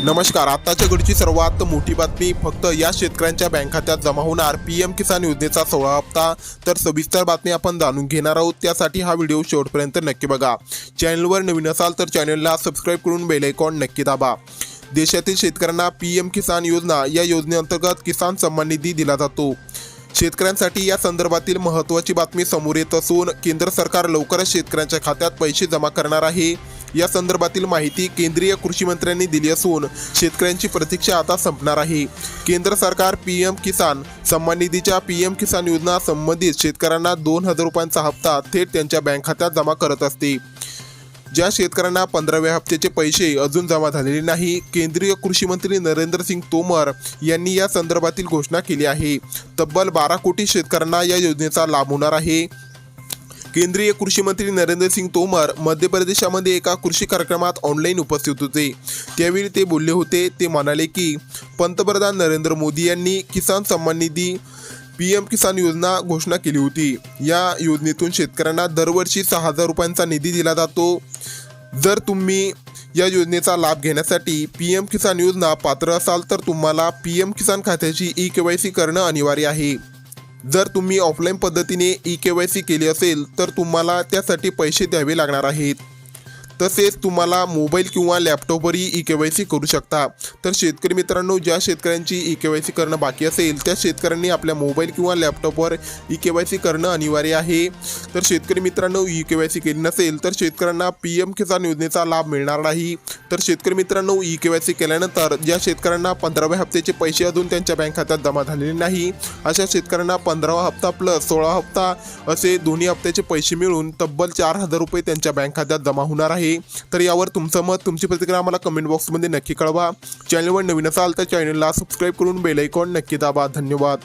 नमस्कार आताच्या घडीची सर्वात मोठी बातमी फक्त या शेतकऱ्यांच्या बँक खात्यात जमा होणार. पी एम किसान योजनेचा सोळा हप्ता. तर सविस्तर बातमी आपण जाणून घेणार आहोत. त्यासाठी हा व्हिडिओ शेवटपर्यंत नक्की बघा. चॅनलवर नवीन असाल तर चॅनलला सबस्क्राईब करून बेल आयकॉन नक्की दाबा. देशातील शेतकऱ्यांना पी एम किसान योजना या योजनेअंतर्गत किसान सन्मान निधी दिला जातो. शेतकऱ्यांसाठी या संदर्भातील महत्त्वाची बातमी समोर येत असून केंद्र सरकार लवकरच शेतकऱ्यांच्या खात्यात पैसे जमा करणार आहे. या संदर्भातील माहिती केंद्रीय कृषी मंत्र्यांनी दिली असून शेतकऱ्यांची प्रतीक्षा आता संपणार आहे. केंद्र सरकार पी एम किसान सन्मान निधीच्या पी एम किसान योजना संबंधित शेतकऱ्यांना दोन हजार रुपयांचा हप्ता थेट त्यांच्या बँक खात्यात जमा करत असते. ज्या शेतकऱ्यांना पंधराव्या हप्त्याचे पैसे अजून जमा झालेले नाही केंद्रीय कृषी मंत्री नरेंद्र सिंग तोमर यांनी या संदर्भातील घोषणा केली आहे. तब्बल बारा कोटी शेतकऱ्यांना या योजनेचा लाभ होणार आहे. केंद्रीय कृषी मंत्री नरेंद्र सिंग तोमर मध्य प्रदेशामध्ये एका कृषी कार्यक्रमात ऑनलाईन उपस्थित होते. त्यावेळी ते बोलले होते ते म्हणाले की पंतप्रधान नरेंद्र मोदी यांनी किसान सन्मान निधी पी एम किसान योजना घोषणा केली होती. या योजनेतून शेतकऱ्यांना दरवर्षी सहा हजार रुपयांचा निधी दिला जातो. जर तुम्ही या योजनेचा लाभ घेण्यासाठी पी एम किसान योजना पात्र असाल तर तुम्हाला पी एम किसान खात्याची ई के वाय सी करणं अनिवार्य आहे. जर तुम्ही ऑफलाईन पद्धतीने ई के वाय सी केली असेल तर तुम्हाला त्यासाठी पैसे द्यावे लागणार आहेत. तसेच तुम्हाला मोबाईल किंवा लॅपटॉपवरही ई के वाय सी करू शकता. तर शेतकरी मित्रांनो ज्या शेतकऱ्यांची ई के वाय सी करणं बाकी असेल त्या शेतकऱ्यांनी आपल्या मोबाईल किंवा लॅपटॉपवर ई के वाय सी करणं अनिवार्य आहे. तर शेतकरी मित्रांनो ई के वाय सी केली नसेल तर शेतकऱ्यांना पी एम किसान योजनेचा लाभ मिळणार नाही. तर शेतकरी मित्रांनो ई के वाय सी केल्यानंतर ज्या शेतकऱ्यांना पंधराव्या हप्त्याचे पैसे अजून त्यांच्या बँक खात्यात जमा झालेले नाही अशा शेतकऱ्यांना पंधरावा हप्ता प्लस सोळा हप्ता असे दोन्ही हप्त्याचे पैसे मिळून तब्बल चार हजार रुपये त्यांच्या बँक खात्यात जमा होणार आहे. तर यावर तुमचं मत तुमची प्रतिक्रिया आम्हाला कमेंट बॉक्समध्ये नक्की कळवा. चॅनलवर नवीन असाल तर चॅनलला सबस्क्राईब करून बेल आयकॉन नक्की दाबा. धन्यवाद.